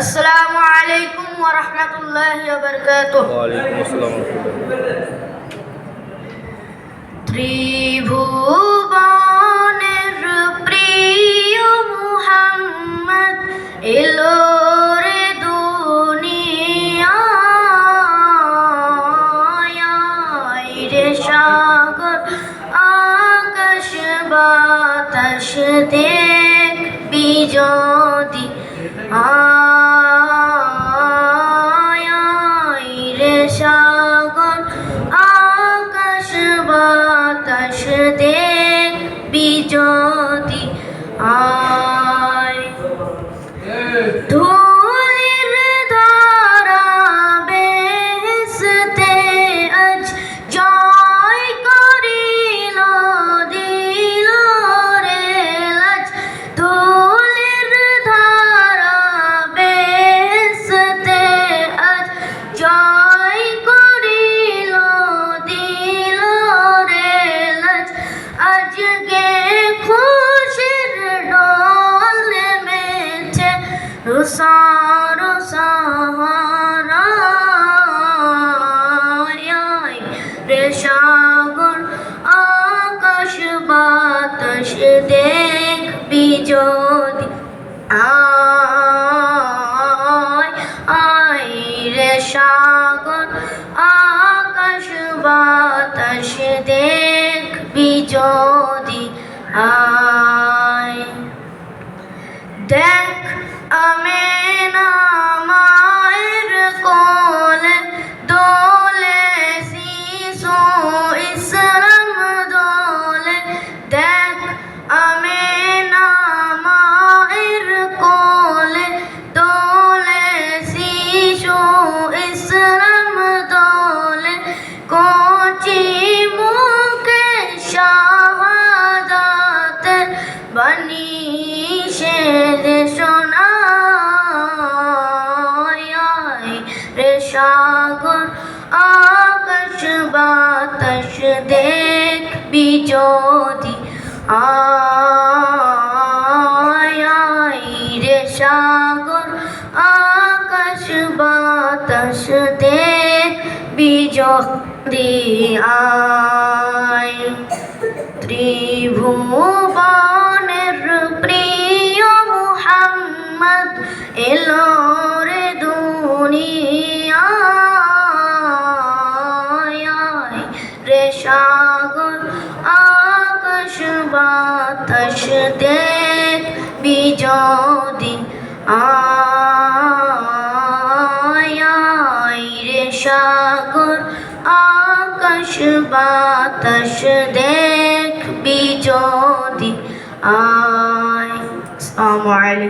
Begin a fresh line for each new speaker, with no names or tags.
আসসালামু আলাইকুম ওয়া রাহমাতুল্লাহি ওয়া বারাকাতুহু।
ওয়ালাইকুম আসসালাম
ত্রিভুবনের প্রিয় মুহাম্মদ এলো রে দুনিয়ায় রে সাগর আকাশ বাতাস দেখবি যদি আয় রুসার সাহারায় রে সাগর, আকাশ বাতাস দেখবি যদি। আয় আয় রে সাগর, আকাশ বাতাস দেখবি যদি। আয় দেখ আমেনা। মায়ের যদি আয় রে সাগর আকাশ বাতাস দেখবি যদি আয়। ত্রিভুবনের প্রিয় মুহাম্মদ এলো দেখবি যদি আয় রে সাগর আকাশ বাতাস দেখ বিজদি। আয় আসসালামু